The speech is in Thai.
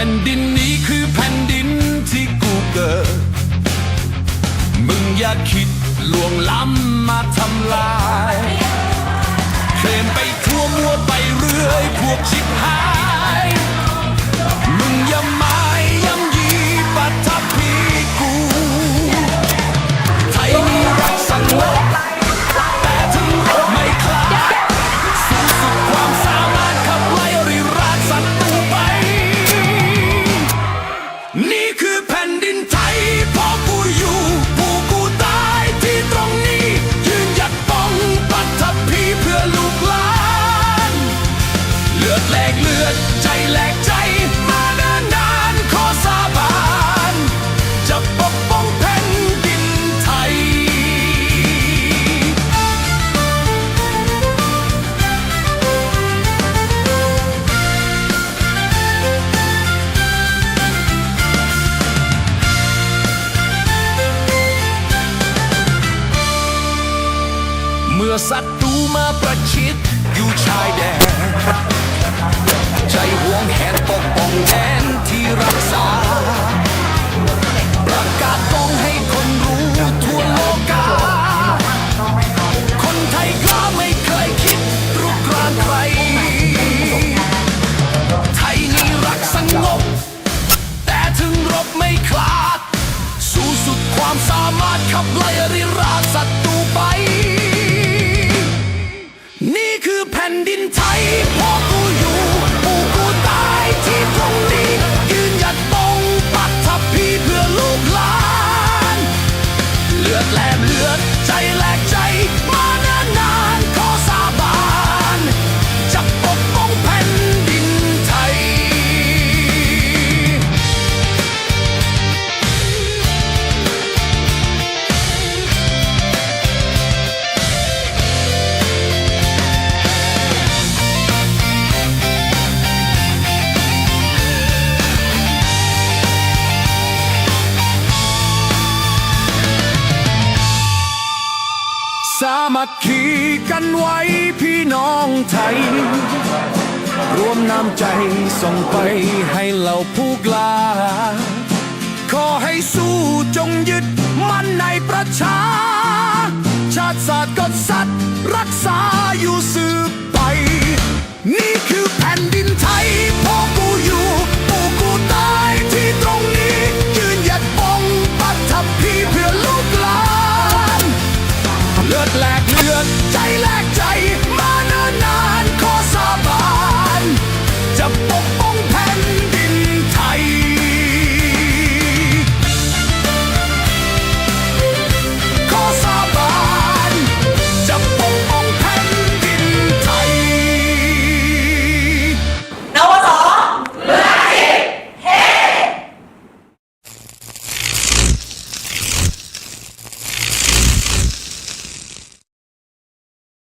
ผ่นดินนี้คือแผ่นดินที่กูเกิด มึงอย่าคิดลวงล้ำมาทำลายเคลมไปทั่วมัวไปเรื่อยพวกชิบหาย ศัตรูมาประชิดอยู่ชายแดน ใจห่วงแหนปกป้องแดนที่รักษา ประกาศต้องให้คนรู้ทั่วโลกา คนไทยกล้าไม่เคยคิดรุกรานใคร ไทยนี่รักสงบ แต่ถึงรบไม่คลาด สู้สุดความสามารถขับไล่ริราศัตรูไป นดินไทยพบ สามัคคีกันไว้พี่น้องไทย รวมน้ำใจส่งไปให้เหล่าผู้กล้า ขอให้สู้จงยึดมั่นในประชา ชาติศาสตร์กษัตริย์รักษาอยู่สื